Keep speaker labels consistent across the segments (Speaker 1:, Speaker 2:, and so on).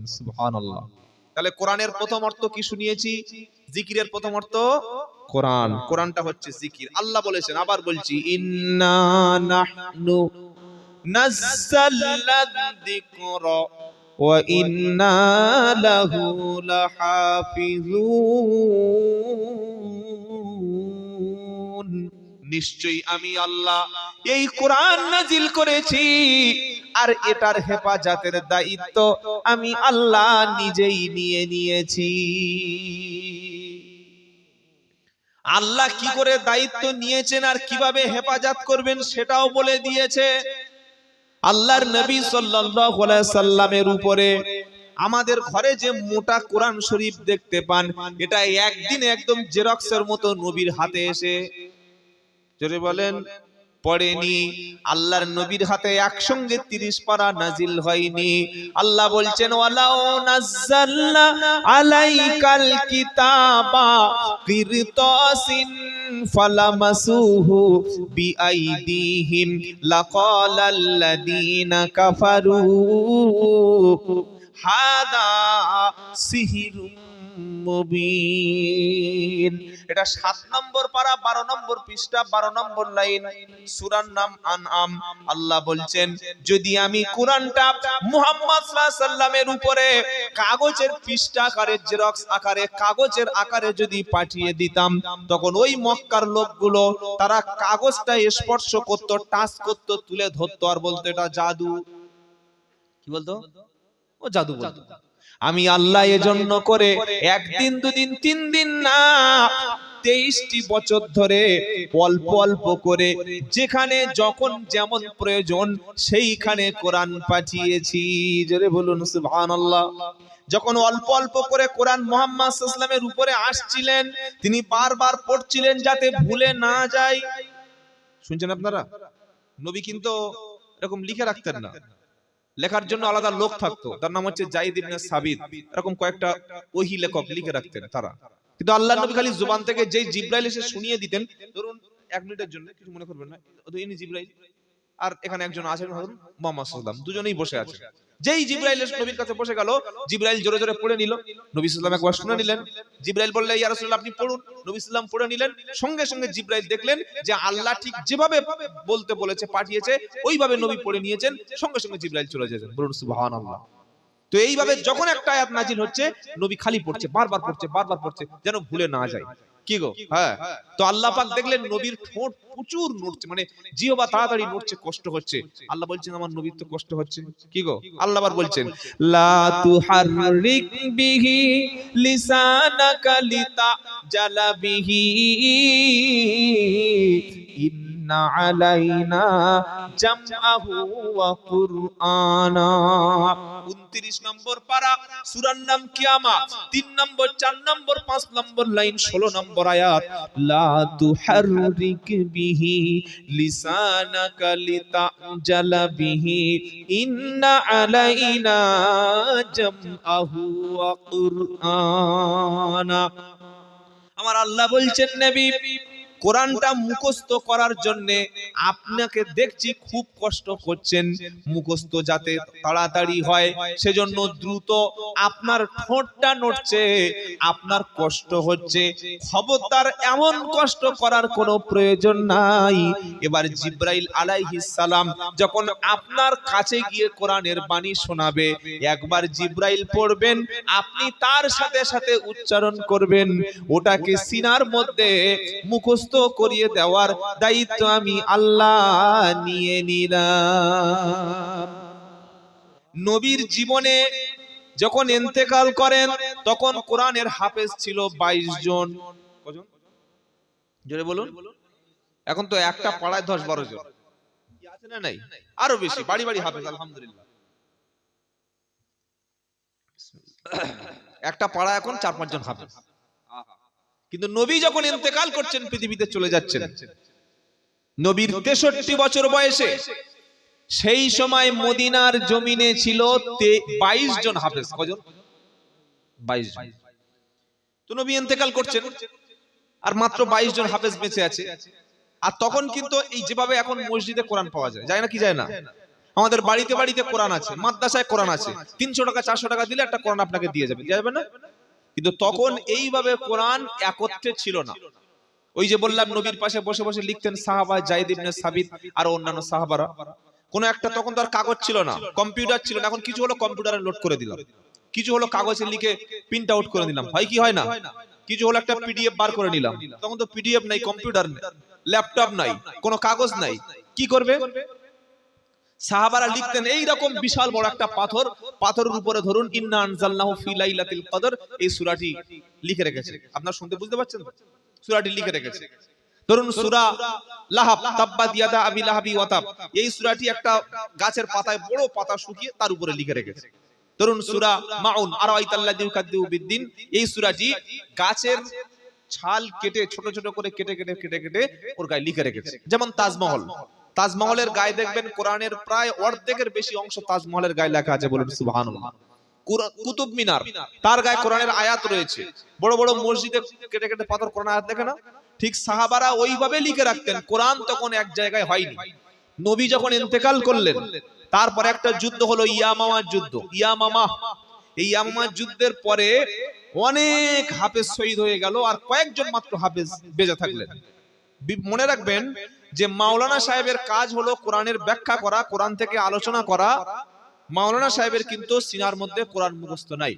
Speaker 1: পড়বেন সুবহানাল্লাহ। তাহলে কোরআনের প্রথম অর্থ কি শুনিয়েছি? জিকিরের প্রথম অর্থ? কোরআন। কোরআনটা হচ্ছে জিকির। আল্লাহ বলেছেন আবার বলছি ইন্না নাহনু নাযালনা যিকরা ওয়া ইন্না লাহু লাহাফিজুন। নিশ্চয়ই আমি আল্লাহ। এই কোরআন নাজিল করেছি। আর এটার হেফাজতের দায়িত্ব আমি আল্লাহ নিজেই নিয়ে নিয়েছি। আল্লাহ কি করে দায়িত্ব নিয়েছেন আর কীভাবে হেফাজত করবেন সেটাও বলে দিয়েছে। আল্লাহর নবী সাল্লাল্লাহু আলাইহি সাল্লামের উপরে আমাদের ঘরে যে মোটা কোরআন শরীফ দেখতে পান, এটা একদিন একদম জেরক্সের মতো নবীর হাতে এসে জোরে বলেন পড়েনি আল্লাহর নবীর হাতে একসঙ্গে তিরিশ পারা নাজিল হয়নি। আল্লাহ বলছেন ওয়ালাউ নাজ্জালনা আলাইকাল কিতাবা কিরতাসিন ফালামাসুহু বিআইদিহিম লাকালাল্লাযীনা কাফারু হাদা সিহিরুম মুবিন এটা সাত নম্বর পারা, বারো নম্বর পৃষ্ঠা, বারো নম্বর লাইন। সুরার নাম আনআম। আল্লাহ বলছেন, যদি আমি কোরআনটা মুহাম্মদ সাল্লামের উপরে কাগজের পৃষ্ঠা আকারে, জেরক্স আকারে, কাগজের আকারে যদি পাঠিয়ে দিতাম, তখন ওই মক্কার লোকগুলো তারা কাগজটা স্পর্শ করতো, টাচ করতো, তুলে ধরতো আর বলতো, এটা জাদু। কি বলতো? ও জাদু বলতো। আমি আল্লাহ এজন্য করে একদিন, দুদিন তিন দিন না, তেইশটি বছর ধরে অল্প অল্প করে যেখানে যখন যেমন প্রয়োজন সেইখানে কোরআন পাঠিয়েছি। জোরে বলুন, সুবহানাল্লাহ। যখন অল্প অল্প করে কোরআন মোহাম্মদ সাল্লামের উপরে আসছিলেন, তিনি বারবার পড়ছিলেন যাতে ভুলে না যায় শুনছেন আপনারা? নবী কিন্তু এরকম লিখে রাখতেন না। লেখার জন্য আলাদা লোক থাকতো। তার নাম হচ্ছে জাইদ ইবনে সাবিত। এরকম কয়েকটা ওহি লেখক লিখে রাখতেন তারা। কিন্তু আল্লাহ নবী খালি জুবান থেকে যেই জিব্রাইল এসে শুনিয়ে দিতেন, ধরুন এক মিনিটের জন্য, কিছু মনে করবেন না ইনি জিব্রাইল। আর এখানে একজন আছেন ধরুন মোহাম্মদ সাল্লাম দুজনেই বসে আছে। যেই জিব্রাইল নবীর কাছে বসে গেল, জিব্রাইল জোরে জোরে পড়ে নিল। নবী সাল্লাম একবার শুনে নিলেন। জিব্রাইল বললে, ইয়া রাসূলুল্লাহ, আপনি পড়ুন। নবী সাল্লাম পড়ে নিলেন। সঙ্গে সঙ্গে জিব্রাইল দেখলেন যে আল্লাহ ঠিক যেভাবে বলতে বলেছে, পাঠিয়েছে, ওইভাবে নবী পড়ে নিয়েছেন। সঙ্গে সঙ্গে জিব্রাইল চলে যাচ্ছেন বলুন সুবহানাল্লাহ। তো এইভাবে যখন একটা আয়াত নাজিল হচ্ছে, নবী খালি পড়ছে, বারবার পড়ছে বারবার পড়ছে, যেন ভুলে না যায়। কি গো? হ্যাঁ। তো আল্লাহ পাক দেখলেন নবীর ঠোঁট প্রচুর নড়ছে মানে জিহবা তাড়াতাড়ি নড়ছে কষ্ট হচ্ছে। আল্লাহ বলছেন আমার নবীর তো কষ্ট হচ্ছে। কি গো? আল্লাহ আবার বলছেন লা তুহাররিক বিহি লিসানাকা লিতা জালা আলাইনা জামআহু ওয়া কুরআনা 29 নম্বর পারা, সূরার নাম কিয়ামা 3 নম্বর 4 নম্বর 5 নম্বর লাইন 16 নম্বর আয়াত। লা তুহাররিক বিহি লিসানাকা লিতাজালা বিহি। ইন্না আলাইনা জামআহু ওয়া কুরআনা। আমার আল্লাহ বলছেন, নবী কোরআনটা মুখস্থ করার জন্যে আপনাকে দেখছি খুব কষ্ট করছেন। মুখস্থ যাতে তাড়াতাড়ি হয়, সেজন্য দ্রুত আপনার ঠোঁটটা নড়ছে, আপনার কষ্ট হচ্ছে। খবরদার এমন কষ্ট করার কোনো প্রয়োজন নাই। এবার জিব্রাইল আলাইহিস সালাম যখন আপনার কাছে গিয়ে কোরআনের বাণী শোনাবে, একবার জিব্রাইল পড়বেন, আপনি তার সাথে সাথে উচ্চারণ করবেন। ওটাকে সিনার মধ্যে মুখস্থ করিয়ে দেওয়ার দায়িত্ব আমি আল্লাহ নিয়ে নিলাম। নবীর জীবনে যখন এন্তেকাল করেন, তখন কোরআনের হাফেজ ছিল বাইশ জন। জোরে বলুন। এখন তো একটা পাড়ায় দশ বারো জন। নাই? আরও বেশি, বাড়ি বাড়ি হাফেজ, আলহামদুলিল্লাহ। একটা পাড়া এখন চার পাঁচ জন হাফেজ। কিন্তু নবী যখন ইন্তেকাল করছেন পৃথিবীতে চলে যাচ্ছেন। নবীর তেষট্টি বছর বয়সে সেই সময় মদিনার জমিনে ছিল বাইশ জন হাফেজ। কজন? বাইশ জন। তো নবী ইন্তেকাল করছেন আর মাত্র বাইশ জন হাফেজ বেঁচে আছে। আর তখন কিন্তু এই যেভাবে এখন মসজিদে কোরআন পাওয়া যায় যায় না কি যায় না? আমাদের বাড়িতে বাড়িতে কোরআন আছে মাদ্রাসায় কোরআন আছে। তিনশো টাকা চারশো টাকা দিলে একটা কোরআন আপনাকে দিয়ে যাবে দিয়ে যাবে না? কিন্তু তখন এইভাবে কোরআন একত্রে ছিল না। ওই যে বললাম নবীর পাশে বসে বসে লিখতেন সাহাবা জাইদ ইবনে সাবিত আর অন্যান্য সাহাবারা। কোন একটা তখন তো আর কাগজ ছিল না। কম্পিউটার ছিল না। এখন কিছু হলো কম্পিউটারে লোড করে দিলাম। কিছু হলো কাগজে লিখে প্রিন্ট আউট করে নিলাম হয় কি হয় না? কিছু হলো একটা পিডিএফ বার করে নিলাম। তখন তো পিডিএফ নাই কম্পিউটার নেই ল্যাপটপ নাই কোনো কাগজ নাই। কি করবে? সাহাবারা লিখতেন এই রকম বিশাল বড় একটা পাথর পাথরের উপরে ধরুন ইন্না আনজালনাহু ফি লাইলাতিল কদর এই সূরাটি লিখে রেখেছে। আপনারা শুনতে বুঝতে পারছেন? সূরাটি লিখে রেখেছে। ধরুন সূরা লাহাব তাব্বাত ইয়াদা আবি লাহাবি ওয়াতাব। এই সূরাটি একটা গাছের পাতায় বড় পাতা শুকিয়ে তার উপরে লিখে রেখেছে। ধরুন সূরা মাউন আরাইতাল্লাযী ইউকাদ্দিবু বিদ্দিন এই সূরাটি গাছের ছাল কেটে ছোট ছোট করে কেটে কেটে কেটে কেটে ওর গায়ে লিখে রেখেছে। যেমন তাজমহল। তাজমহলের গায়ে দেখবেন কোরআনের প্রায় অর্ধেকের বেশি অংশ তাজমহলের গায়ে লেখা আছে বলুন সুবহানাল্লাহ। কুতুব মিনার। তার গায়ে কোরআনের আয়াত রয়েছে। বড় বড় মসজিদে কেটে কেটে পাথর কোরআন আয়াত দেখে না? ঠিক সাহাবারা ওইভাবে লিখে রাখতেন কোরআন তখন এক জায়গায় হয়নি। নবী যখন ইন্তেকাল করলেন তারপর একটা যুদ্ধ হলো ইয়ামামার যুদ্ধ। ইয়ামামা। এই ইয়ামামার যুদ্ধের পরে অনেক হাফেজ শহীদ হয়ে গেল আর কয়েকজন মাত্র হাফেজ বেঁচে থাকলেন। মনে রাখবেন যে মাওলানা সাহেবের কাজ হলো কোরআনের ব্যাখ্যা করা, কোরআন থেকে আলোচনা করা। মাওলানা সাহেবের কিন্তু সিনার মধ্যে কোরআন মুখস্থ নাই।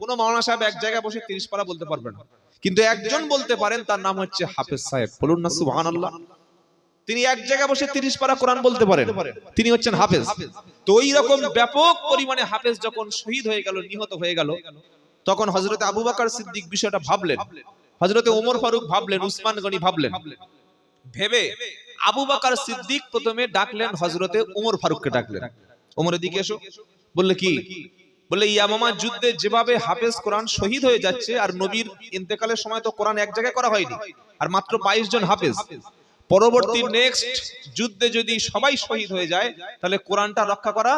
Speaker 1: কোন মাওলানা সাহেব এক জায়গায় বসে তিরিশ পারা বলতে পারবেন কিন্তু একজন বলতে পারেন, তার নাম হচ্ছে হাফেজ সাহেব। বলুন না, সুবহানাল্লাহ। তিনি এক জায়গায় বসে তিরিশ পারা কোরআন বলতে পারেন। তিনি হচ্ছেন হাফেজ। তো ওই রকম ব্যাপক পরিমাণে হাফেজ যখন শহীদ হয়ে গেল, নিহত হয়ে গেল, তখন হজরত আবু বকর সিদ্দিক বিষয়টা ভাবলেন। হজরতে ওমর ফারুক ভাবলেন, উসমান গনি ভাবলেন। ভেবে আবু বকর সিদ্দিক প্রথমে ডাকলেন হজরতে ওমর ফারুককে ডাকলেন। ওমরের দিকে এসো। বললে কি? বলে ইয়ামামা যুদ্ধে যেভাবে হাফেজ কোরআন শহীদ হয়ে যাচ্ছে আর নবীর ইন্তেকালের সময় তো কোরআন এক জায়গায় করা হয়নি, আর মাত্র বাইশ জন হাফেজ। পরবর্তী নেক্সট যুদ্ধে যদি সবাই শহীদ হয়ে যায়, তাহলে কোরআনটা রক্ষা করা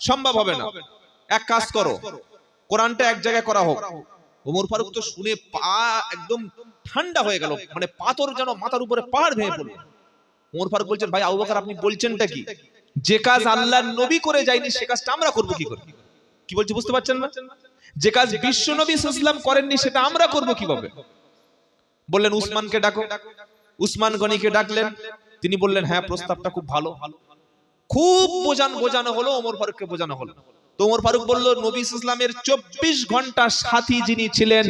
Speaker 1: সম্ভব হবে না। এক কাজ করো, কোরআনটা এক জায়গায় করা হোক। ওমর ফারুক তো শুনে পা একদম ঠান্ডা হয়ে গেল মানে পাথর যেন মাথার উপরে পাহাড় ভেঙে পড়ল। ওমর ফারুক বলছেন ভাই আবু বকর আপনি বলছেনটা কি? যে কাজ আল্লাহর নবী করে যায়নি সে কাজটা আমরা করব কি করে? কি বলছি বুঝতে পারছেন না? যে কাজ বিশ্ব নবী ইসলাম করেননি সেটা আমরা করব কীভাবে? বললেন উসমানকে ডাকো। উসমান গনিকে ডাকলেন। তিনি বললেন হ্যাঁ প্রস্তাবটা খুব ভালো। খুব বোঝান বোঝানো হলো ওমর ফারুককে বোঝানো হলো। তো ওমর ফারুক বলল নবী ইসলামের চব্বিশ ঘণ্টা সাথী যিনি ছিলেন।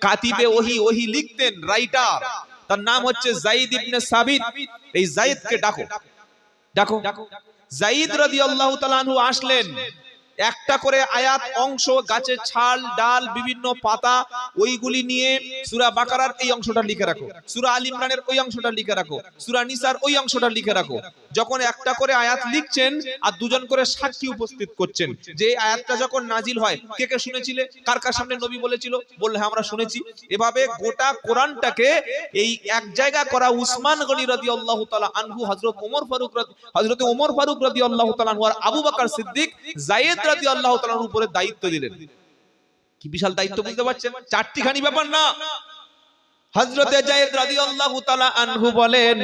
Speaker 1: কাতিবে ওহি ওহি লিখতেন রাইটার। তার নাম হচ্ছে জাইদ ইবনে সাবিত। এই জাইদকে ডাকো। ডাকো। জাইদ রাদিয়াল্লাহু তাআলা আনহু আসলেন। একটা করে আয়াত অংশ গাছের ছাল ডাল বিভিন্ন পাতা ওইগুলি নিয়ে সূরা বাকারার এই অংশটা লিখে রাখো। সূরা আল ইমরানের ওই অংশটা লিখে রাখো। সূরা নিসার ওই অংশটা লিখে রাখো। যখন একটা করে আয়াত লিখছেন আর দুজন করে সাক্ষী উপস্থিত করছেন, যে আয়াতটা যখন নাজিল হয়, কে কে শুনেছিলে? কার কার সামনে নবী বলেছিল? বললে হ্যাঁ আমরা শুনেছি। এভাবে গোটা কোরআনটাকে এই এক জায়গা করা উসমান গনি রাদিয়াল্লাহু তাআলা আনহু, হযরত ওমর ফারুক হযরত ওমর ফারুক রাদিয়াল্লাহু তাআলা আনহু আর আবু বকর সিদ্দিক জায়েদ যায়েদ রাদিয়াল্লাহু তাআলার উপরে দায়িত্ব দিলেন। কি বিশাল দায়িত্ব বুঝতে পারছেন? চারটি খানি ব্যাপার না। হযরতে যায়েদ রাদিয়াল্লাহু তাআলা আনহু বলেন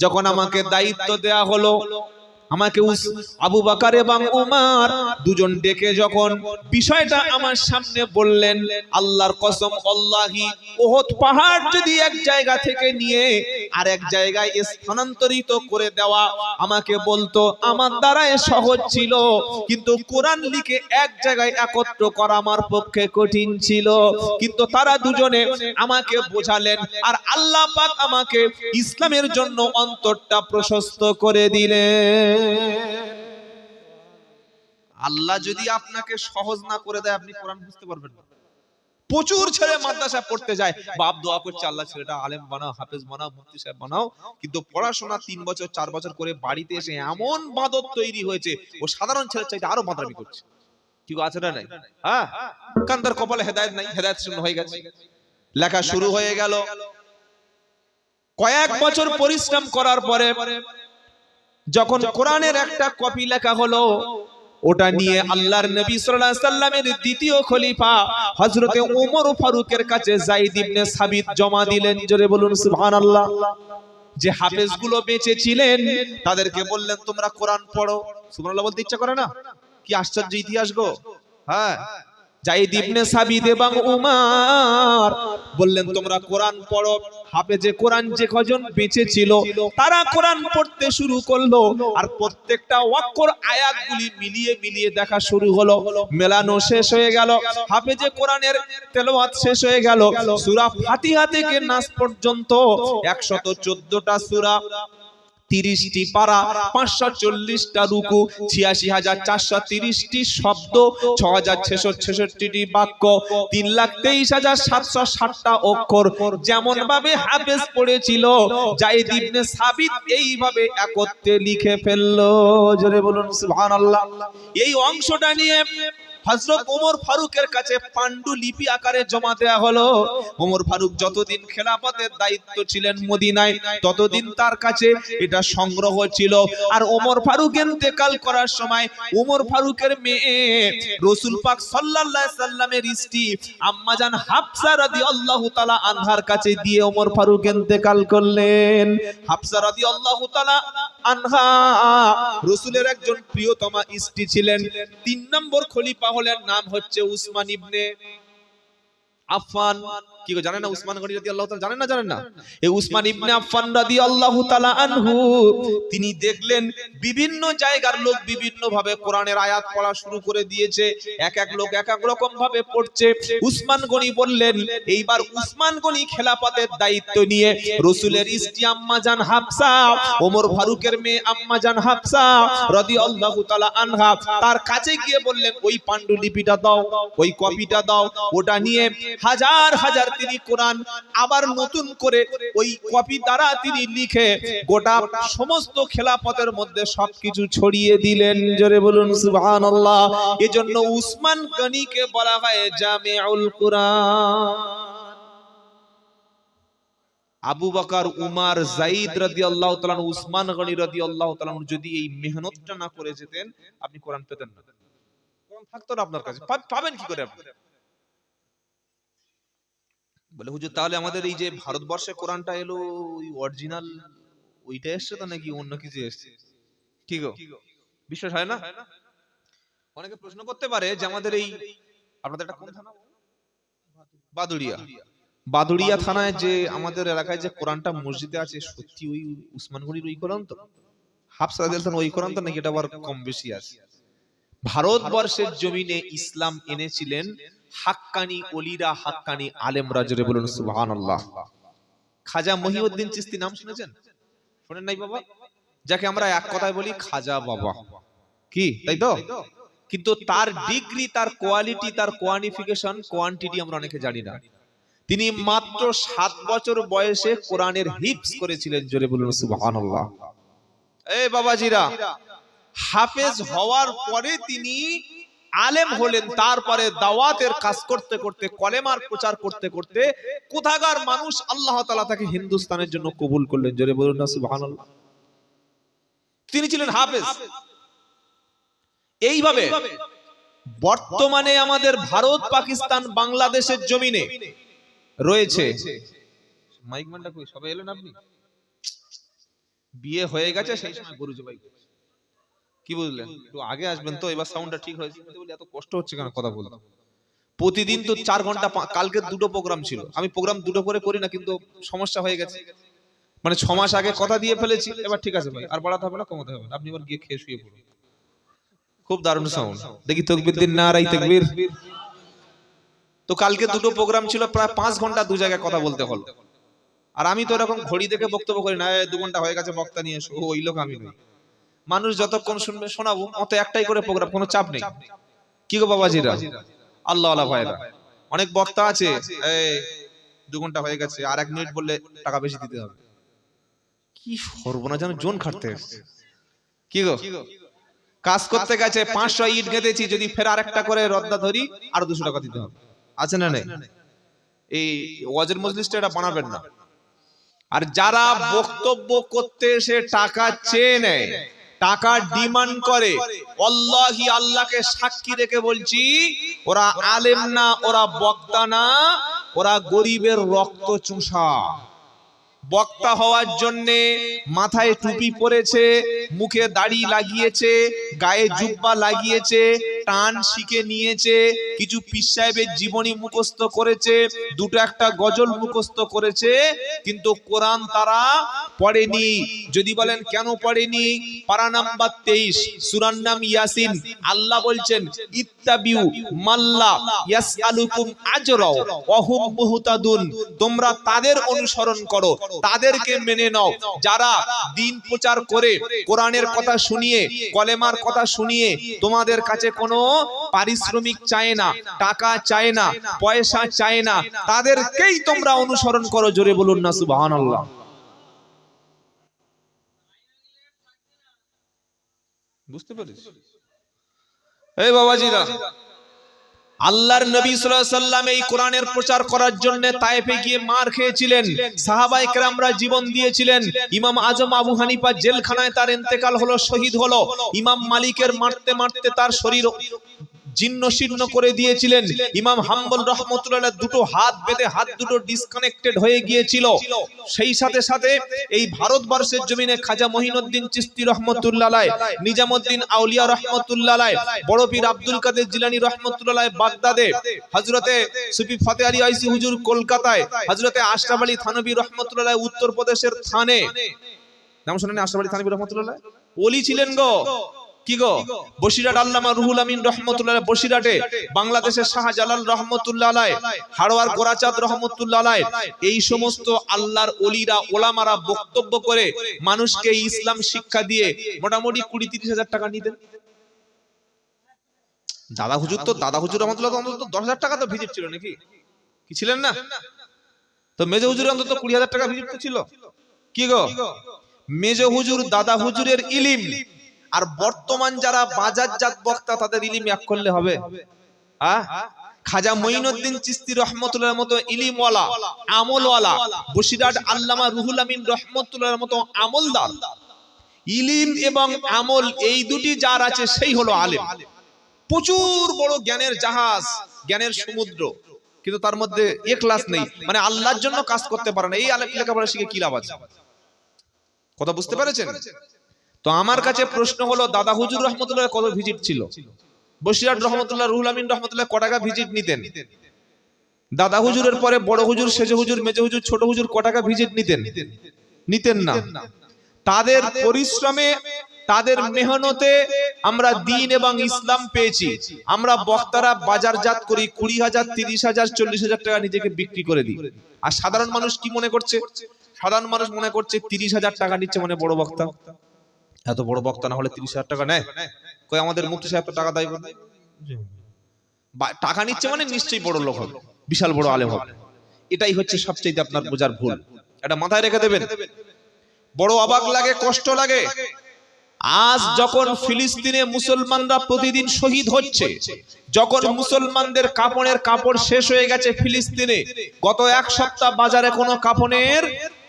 Speaker 1: যখন আমাকে দায়িত্ব দেয়া হলো আমাকে আবু বাকার এবং উমার দুজন ডেকে যখন বিষয়টা আমার সামনে বললেন, আল্লাহর কসম, আল্লাহি, ওহদ পাহাড় যদি এক জায়গা থেকে নিয়ে আর এক জায়গায় স্থানান্তরিত করে দেওয়া আমাকে বলতো, আমার দ্বারাই সহজ ছিল, কিন্তু কোরআন লিখে এক জায়গায় একত্র করা আমার পক্ষে কঠিন ছিল। কিন্তু তারা দুজনে আমাকে বোঝালেন, আর আল্লাহ পাক আমাকে ইসলামের জন্য অন্তরটা প্রশস্ত করে দিলেন। আল্লাহ যদি আপনাকে সহজ না করে দেয়, আপনি কোরআন বুঝতে পারবেন না। প্রচুর ছেলে মাদ্রাসা পড়তে যায়। বাপ দোয়া করছে, আল্লাহ ছেলেটা আলেম বানাও, হাফেজ বানাও, মুফতি সাহেব বানাও। কিন্তু পড়াশোনা তিন বছর, চার বছর করে বাড়িতে এসে এমন বাদত তৈরি হয়েছে, ও সাধারণ ছেলের চাইতে আরও মাদ্রামি করছে। ঠিক আছে না নাই? হ্যাঁ? কান্দার কপালে হেদায়েত নাই, হেদায়েত শূন্য হয়ে গেছে। লেখা শুরু হয়ে গেল। কয়েক বছর পরিশ্রম করার পরে যখন কোরআনের একটা কপি লেখা হলো ওটা নিয়ে আল্লাহর নবী সাল্লাল্লাহু আলাইহি সাল্লামের দ্বিতীয় খলিফা হযরতে ওমর ফারুকের কাছে যায়েদ ইবনে সাবিত জমা দিলেন জোরে বলুন সুবহানাল্লাহ। যে হাফেজগুলো বেঁচে ছিলেন তাদেরকে বললেন তোমরা কোরআন পড়ো। সুবহানাল্লাহ বলতে ইচ্ছা করে না? কি আশ্চর্য ইতিহাস গো। হ্যাঁ জাইদ ইবনে সাবিদ এবং উমার বললেন তোমরা কোরআন পড়ো। হাফেজে কোরআন যে কজন বেঁচে ছিল তারা কোরআন পড়তে শুরু করল। আর প্রত্যেকটা অক্ষর আয়াতগুলি মিলিয়ে মিলিয়ে দেখা শুরু হলো। মেলানো শেষ হয়ে গেল। হাফেজে কোরআনের তেলাওয়াত শেষ হয়ে গেল। সূরা ফাতিহা থেকে নাস পর্যন্ত 114টা সূরা। তিরিশটি পারা, পাঁচশো চল্লিশটা রুকু, ছিয়াশি হাজার চারশো তিরিশটি শব্দ ছ হাজার ছশো ছেষট্টিটি বাক্য, তিন লাখ তেইশ হাজার সাতশো ষাটটা অক্ষর। যেমন ভাবে হাফেজ পড়েছিল, জাইদ ইবনে সাবিত এইভাবে একত্রে লিখে ফেলল। জোরে বলুন, সুবহানাল্লাহ। এই অংশটা নিয়ে হযরত ওমর ফারুকের কাছে পাণ্ডুলিপি আকারে জমা দেয়া হলো। ওমর ফারুক যতদিন খেলাফতের দায়িত্ব ছিলেন মদিনায়, ততদিন তার কাছে এটা সংগ্রহ ছিল। আর ওমর ফারুক ইন্তেকাল করার সময় ওমর ফারুকের মেয়ে রসুল পাক সাল্লাল্লাহু সাল্লামের স্ত্রী আম্মাজান হাফসা রাদিয়াল্লাহু তাআলা আনহার কাছে দিয়ে ওমর ফারুক ইন্তেকাল করলেন। হাফসা রাদিয়াল্লাহু তাআলা আনহা। রসুলের একজন প্রিয়তমা স্ত্রী ছিলেন। তিন নম্বর খলিফা হলেন, নাম হচ্ছে উসমান ইবনে আফফান। কি গো জানেন না উসমান গনি রাদিয়াল্লাহু তাআলা জানেন না জানেন না? এই উসমান ইবনে আফফান রাদিয়াল্লাহু তাআলা আনহু তিনি দেখলেন বিভিন্ন জায়গার লোক বিভিন্ন ভাবে কোরআনের আয়াত পড়া শুরু করে দিয়েছে এক এক লোক এক এক রকম ভাবে পড়ছে। উসমান গনি বললেন এইবার উসমান গনি খেলাফতের দায়িত্ব নিয়ে রসুলের স্ত্রী আম্মা জান হাফসা ওমর ফারুকের মেয়ে আম্মা জান হাফসা রাদিয়াল্লাহু তাআলা আনহা তার কাছে গিয়ে বললেন ওই পাণ্ডুলিপিটা দাও ওই কপিটা দাও ওটা নিয়ে হাজার হাজার তিনি কোরআন আবার নতুন করে ওই কপি দ্বারা তিনি লিখে গোটা সমস্ত খেলাপথের মধ্যে সবকিছু ছড়িয়ে দিলেন। জোরে বলুন, সুবহানাল্লাহ। এজন্য উসমান গনিকে বলা হয় জামিউল কুরআন। আবু বকর, উমার জাইদ রাদিয়াল্লাহু তাআলা উসমান গনি রাদিয়াল্লাহু তাআলা যদি এই মেহনতটা না করে যেতেন, আপনি কোরআন পেতেন না। কোরআন থাকতো না আপনার কাছে। পাবেন কি করে আপনি? বলে, হুজুর, তাহলে আমাদের এই যে ভারতবর্ষে কোরআনটা এলো, ওই অরিজিনাল ওইটা এসছে তো নাকি অন্য কিছু এসছে? কি গো? বিশ্বাস হয় না? অনেকে প্রশ্ন করতে পারে যে আমাদের এই আপনাদের একটা কোন থানা বাদুড়িয়া। বাদুড়িয়া থানায় যে আমাদের এলাকায় যে কোরআনটা মসজিদে আছে, সত্যি ওই উসমানগড়ির ওই কোরআন তো হাফসা রাদিয়াল্লাহু ওই কোরআন তো নাকি এটা আবার কম বেশি আছে? ভারতবর্ষের জমিনে ইসলাম এনেছিলেন হাক্কানি অলিরা হাক্কানি আলেমরা জোরে বলুন, সুবহানাল্লাহ। খাজা মহিউদ্দিন চিস্তি নাম শুনেছেন? শুনেন নাই বাবা? যাকে আমরা এক কথায় বলি খাজা বাবা। কি? তাই তো? কিন্তু তার ডিগ্রি, তার কোয়ালিটি, তার কোয়ালিফিকেশন কোয়ান্টিটি আমরা অনেকে জানি না। তিনি মাত্র সাত বছর বয়সে কোরআনের হিপস করেছিলেন, জোরে বলুন, সুবহানাল্লাহ। এই বাবাজিরা, হাফেজ হওয়ার পরে তিনি আলেম হলেন তারপরে দাওয়াতের কাজ করতে করতে কলেমার প্রচার করতে করতে কোথাকার মানুষ আল্লাহ তাআলা তাকে হিন্দুস্তানের জন্য কবুল করলেন। জোরে বলুন না সুবহানাল্লাহ। তিনি ছিলেন হাফেজ। এইভাবে বর্তমানে আমাদের ভারত পাকিস্তান বাংলাদেশের জমিনে রয়েছে। মাইক মানটা কই? সবাই এলেন আপনি? বিয়ে হয়ে গেছে সেই সময় গরু জবাই। কি বুঝলেন একটু আগে আসবেন তো এবার সাউন্ডটা ঠিক হয়েছে। বলি এত কষ্ট হচ্ছে কেন কথা বলতে? প্রতিদিন তো চার ঘণ্টা কালকে দুটো প্রোগ্রাম ছিল। আমি প্রোগ্রাম দুটো করে করি না কিন্তু সমস্যা হয়ে গেছে। মানে ছ মাস আগে কথা দিয়ে ফেলেছি এবার ঠিক আছে ভাই আর বাড়াতে হবে না কমাতে হবে না। আপনি এবার গিয়ে খেয়ে শুয়ে পড়ুন। খুব দারুণ সাউন্ড দেখি তকবির দিন না রাই তকবির। তো কালকে দুটো প্রোগ্রাম ছিল প্রায় পাঁচ ঘণ্টা দু জায়গায় কথা বলতে হলো। আর আমি তো এরকম ঘড়ি দেখে বক্তব্য করি না দু ঘণ্টা হয়ে গেছে বক্তা নিয়ে এসো। ওই লোক আমি নই। মানুষ যতক্ষণ শুনবে শোনাবো অত একটাই করে প্রোগ্রাম কোনো চাপ নেই। কি গো বাবাজিরা? আল্লাহ আল্লাহ ভাইরা। অনেক বক্তা আছে এই দু ঘণ্টা হয়ে গেছে আর এক মিনিট বললে টাকা বেশি দিতে হবে। কি সর্বনা যেন জোন খাটতে কি গো? কাজ করতে গেছে পাঁচশো ইট গেঁথেছি যদি ফের আরেকটা করে রদ্দা ধরি আর দুশো টাকা দিতে হবে। আছে না নেই? এই ওয়াজের মজলিসটা এটা বানাবেন না। আর যারা বক্তব্য করতে এসে টাকা চেয়ে নেয় টাকা ডিমান্ড করে। অল্লাহি আল্লাহকে সাক্ষী রেখে বলছি, ওরা আলেম না, ওরা বক্তা না, ওরা গরিবের রক্ত চুষা। বক্তা হওয়ার জন্যে মাথায় টুপি পরেছে, মুখে দাড়ি লাগিয়েছে, গায়ে জুব্বা লাগিয়েছে টান শিখে নিয়েছে, কিছু পীর সাহেবের জীবনী মুখস্থ করেছে, দুটো একটা গজল মুখস্থ করেছে, কিন্তু কোরআন তারা পড়েনি। যদি বলেন কেন পড়েনি? পারা নাম্বার তেইশ সুরান নাম ইয়াসিন। আল্লাহ বলছেন ইত্তাবিউ মাল্লা ইয়াসআলুকুম আজরাও ওয়াহুম মুহতাদুন। তোমরা তাদের অনুসরণ করো, তাদেরকে মেনে নাও। যারা দিন প্রচার করে, কোরআনের কথা শুনিয়ে, কলেমার কথা শুনিয়ে তোমাদের কাছে কোনো পারিশ্রমিক চায় না, টাকা চায় না, পয়সা চায় না, তাদেরকেই তোমরা অনুসরণ করো, জোরে বলুন না, সুবহানাল্লাহ। বুঝতে পারিস এই বাবাজিরা, আল্লাহর নবী সাল্লাম এই কোরআনের প্রচার করার জন্য তায়েফে গিয়ে মার খেয়েছিলেন সাহাবাই কেরামরা জীবন দিয়েছিলেন। ইমাম আজম আবু হানিফা জেলখানায় তার ইন্তেকাল হলো, শহীদ হলো। ইমাম মালিকের মারতে মারতে তার শরীর জীর্ণ শীর্ণ করে দিয়েছিলেন। ইমাম হাম্বল রহমতুল্লাহ দুটো হাত বেঁধে হাত দুটো ডিসকানেক্টেড হয়ে গিয়েছিল। সেই সাথে সাথে এই ভারতবর্ষের জমিনে খাজা মহিনুদ্দিন চিস্তি রহমতুল্লাহ নিজামুদ্দিন আউলিয়া রহমতুল্লাহ বড় পীর আব্দুল কাদের জিলানী রহমতুল্লাহ বাগদাদে হজরতে সুফি ফাতে আলী আইসি হুজুর কলকাতায় হজরতে আশরাফ আলী থানবী রহমতুল্লাহ উত্তরপ্রদেশের থানে। নাম শুনেন আশরাফ আলী থানবী রহমতুল্লাহ ওলি ছিলেন গো। কি গো? বসিরাট আল্লামা রুহুল আমিন রহমতুল্লাহ বসিরাটে বাংলাদেশের শাহজালাল রহমতুল্লাহ আলাই হাড়োয়ার গোরাচাঁদ রহমতুল্লাহ আলাই এই সমস্ত আল্লাহর ওলিরা, ওলামারা বক্তব্য করে মানুষকে ইসলাম শিক্ষা দিয়ে মোটামুটি কুড়ি তিরিশ হাজার টাকা নিতেন। দাদা হুজুর তো, দাদা হুজুর রহমতুল্লাহ অন্তত দশ হাজার টাকা তো ভিজিট ছিল নাকি? কি ছিলেন না? তো মেজে হুজুর অন্তত কুড়ি হাজার টাকা ভিজিট তো ছিল। কি গো? মেজে হুজুর, দাদা হুজুরের ইলিম আর বর্তমান যারা বাজারজাত বক্তা, তাদের ইলিম এক করলে হবে। আহ খাজা মঈনুদ্দিন চিস্তি রহমতুল্লাহর মতো ইলিমওয়ালা, আমলওয়ালা বসিরাট আল্লামা রুহুল আমিন রহমতুল্লাহর মতো আমলদার। ইলিম এবং আমল এই দুটি যার আছে, সেই হলো আলেম। প্রচুর বড় জ্ঞানের জাহাজ, জ্ঞানের সমুদ্র, কিন্তু তার মধ্যে এখলাস নেই। মানে আল্লাহর জন্য কাজ করতে পারে না। এই আলেম লেখাপড়া শিখে কি লাভ আছে? কথা বুঝতে পেরেছেন? তো আমার কাছে প্রশ্ন হলো, দাদা হুজুর রহমতুল্লাহ কত ভিজিট ছিল? বসিরাট রহমতুল্লাহ, রুহুল আমিন রহমতুল্লাহ ক টাকা ভিজিট নিতেন? দাদা হুজুরের পরে বড় হুজুর, সেজে হুজুর, মেজে হুজুর, ছোট হুজুর ক টাকা ভিজিট নিতেন? নিতেন না। তাদের পরিশ্রমে, তাদের মেহনতে আমরা দিন এবং ইসলাম পেয়েছি। আমরা বক্তারা বাজারজাত করি, কুড়ি হাজার, তিরিশ হাজার, চল্লিশ হাজার টাকা নিজেকে বিক্রি করে দিই। আর সাধারণ মানুষ কি মনে করছে? সাধারণ মানুষ মনে করছে, তিরিশ হাজার টাকা নিচ্ছে মানে বড় বক্তা। এত বড় বক্তা না হলে তিরিশ হাজার টাকা নেয়? কই আমাদের মুক্তি সাহেব তো টাকা দেয় টাকা নিচ্ছে মানে নিশ্চয়ই বড় লোক হবে, বিশাল বড় আলেম হবে। এটাই হচ্ছে সবচেয়ে আপনার বোঝার ভুল। এটা মাথায় রেখে দেবেন। বড় অবাক লাগে, কষ্ট লাগে। আজ যখন ফিলিস্তিনে মুসলমানরা প্রতিদিন শহীদ হচ্ছে, যখন মুসলমানদের কাপড়ের কাপড় শেষ হয়ে গেছে ফিলিস্তিনে, গত এক সপ্তাহ বাজারে কোনো কাপড়ের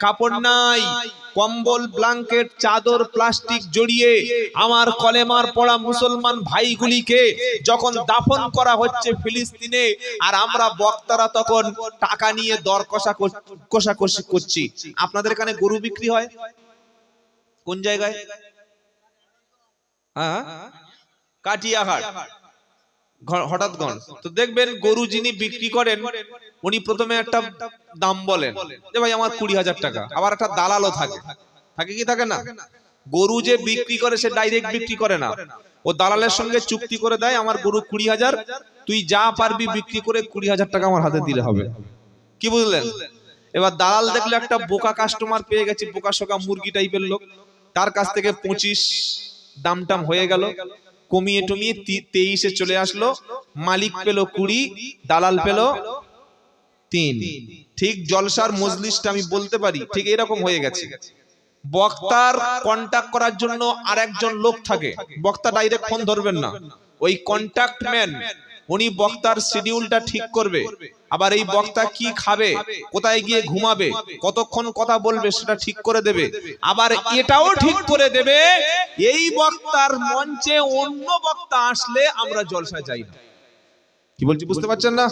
Speaker 1: কাপড় নাই। কম্বল ব্ল্যাঙ্কেট চাদর, প্লাস্টিক জড়িয়ে আমার কলেমার পড়া মুসলমান ভাইগুলিকে যখন দাফন করা হচ্ছে ফিলিস্তিনে, আর আমরা বক্তারা তখন টাকা নিয়ে দর কষা, কষাকষি করছি। আপনাদের এখানে গরু বিক্রি হয়? কোন জায়গায়? হ্যাঁ? কাটিয়াহাট। ঘ- হঠাৎগঞ্জ তো দেখবেন গরু যিনি বিক্রি করেন, উনি প্রথমে একটা দাম বলেন, যে ভাই আমার কুড়ি হাজার টাকা। আবার একটা দালালও থাকে। থাকে কি থাকে না? গরু যে বিক্রি করে, সে ডাইরেক্ট বিক্রি করে না। ও দালালের সঙ্গে চুক্তি করে দেয়, আমার গরু কুড়ি হাজার, তুই যা পারবি বিক্রি করে কুড়ি হাজার টাকা আমার হাতে দিলে হবে। কি বুঝলেন? এবার দালাল দেখলে একটা বোকা কাস্টমার পেয়ে গেছে, বোকা শোকা মুরগি টাইপের লোক। তার কাছ থেকে পঁচিশ দাম টাম হয়ে গেল। কমিয়ে টমিয়ে তেইশে চলে আসলো। মালিক পেল কুড়ি, দালাল পেল তিন। ঠিক জলসার মজলিসটা আমি বলতে পারি, ঠিক এরকম হয়ে গেছে। বক্তার কন্ট্যাক্ট করার জন্য আর একজন লোক থাকে। বক্তা ডাইরেক্ট ফোন ধরবেন না। ওই কন্টাক্ট ম্যান উনি বক্তার শিডিউলটা ঠিক করবে। আবার এই বক্তা কি খাবে? কোথায় গিয়ে ঘুমাবে? কতক্ষণ কথা বলবে সেটা ঠিক করে দেবে। আবার এটাও ঠিক করে দেবে, এই বক্তার মঞ্চে অন্য বক্তা আসলে আমরা জলসা যাই না। কি বলছি, বুঝতে পারছেন না?